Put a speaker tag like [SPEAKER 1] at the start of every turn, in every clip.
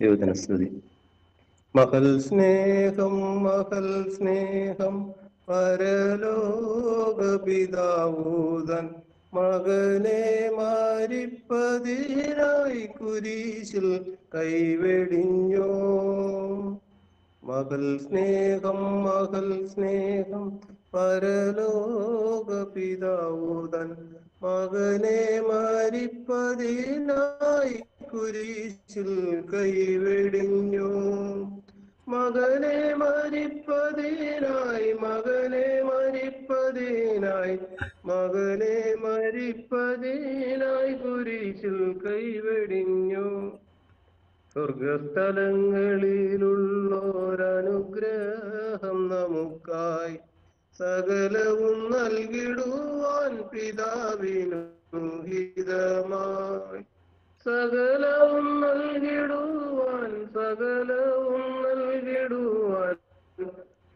[SPEAKER 1] യോജന മഹൽ സ്നേഹം മഹൽ സ്നേഹം പരലോക പിതാവൂതൻ മകനെ മാരിപ്പതിനായി കുരിശിൽ കൈവെടിഞ്ഞോ. മകൾ സ്നേഹം മകൾ സ്നേഹം പരലോക പിതാവൂതൻ. മകനെ മരിപ്പതിനായി കുരിശിൽ കൈവെടിഞ്ഞു. മകനെ മരിപ്പതിനായി മകനെ മരിപ്പതിനായി മകനെ മരിപ്പതിനായി കുരിശിൽ കൈവെടിഞ്ഞു. സ്വർഗസ്ഥലങ്ങളിലുള്ളോരനുഗ്രഹം സകലവും നൽകിടുവാൻ പിതാവിനു ഹിതമായി. സകലവും നൽകിടുവാൻ സകലവും നൽകിടുവാൻ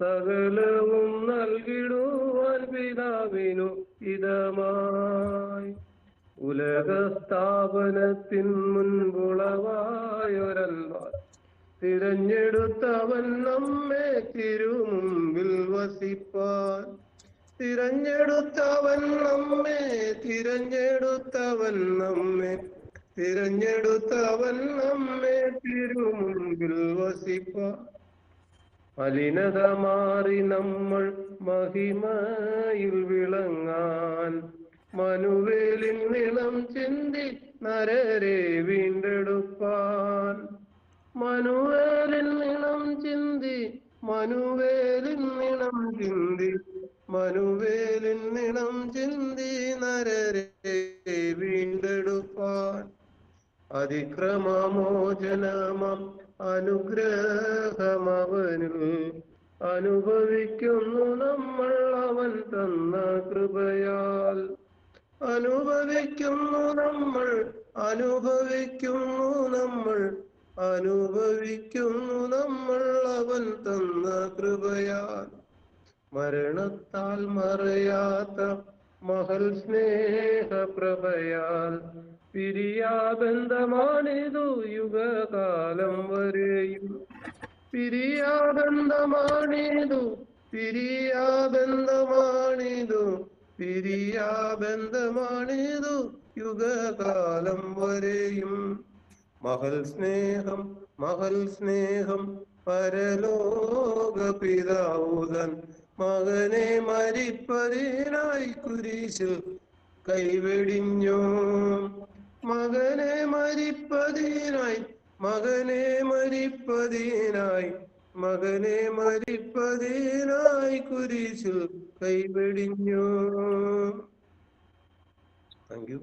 [SPEAKER 1] സകലവും നൽകിടുവാൻ പിതാവിനു ഹിതമായി. ഉലകസ്ഥാപനത്തിൻ മുൻപുളവായൊരന്മാർ തിരഞ്ഞെടുത്തവൻ നമ്മെ തിരുമുമ്പിൽ വസിപ്പാൻ. തിരഞ്ഞെടുത്തവൻ നമ്മെ തിരഞ്ഞെടുത്തവൻ നമ്മെ തിരഞ്ഞെടുത്തവൻ നമ്മെ തിരുമുമ്പിൽ വസിപ്പാൻ. മലിനത മാറി നമ്മൾ മഹിമയിൽ വിളങ്ങാൻ. മനുവേലിൻ നിളം ചിന്തി നരരെ വീണ്ടെടുപ്പാൻ. മനുവേലിൻ നിളം ചിന്തി മനുവേലിൻ ചിന്തി മനുവേലിൻ നിളം ചിന്തി നരരെ വീണ്ടെടുപ്പാൻ. അതിക്രമമോചനമം അനുഗ്രഹമവനിൽ അനുഭവിക്കുന്നു നമ്മൾ അവൻ തന്ന കൃപയാൽ. അനുഭവിക്കുന്നു നമ്മൾ അനുഭവിക്കുന്നു നമ്മൾ അനുഭവിക്കുന്നു നമ്മൾ അവൻ തന്ന കൃപയാൽ. മരണത്താൽ മറയാത്ത മഹൽ സ്നേഹപ്രഭയാൽ പിരിയാബന്ധമാണിതു യുഗകാലം വരെയും. പിരിയാബന്ധമാണിതു പിരിയാബന്ധമാണിതു പിരിയാബന്ധമാണിതു യുഗകാലം വരെയും. മഹൽ സ്നേഹം മഹൽ സ്നേഹം പരലോക പിതാവുതൻ മകനെ മരിപ്പതിനായി കുരിശിൽ കൈവെടിഞ്ഞു. മകനെ മരിപ്പതിനായി മകനെ മരിപ്പതിനായി മകനെ മരിപ്പതിനായി കുരിശിൽ കൈവെടിഞ്ഞു. Thank you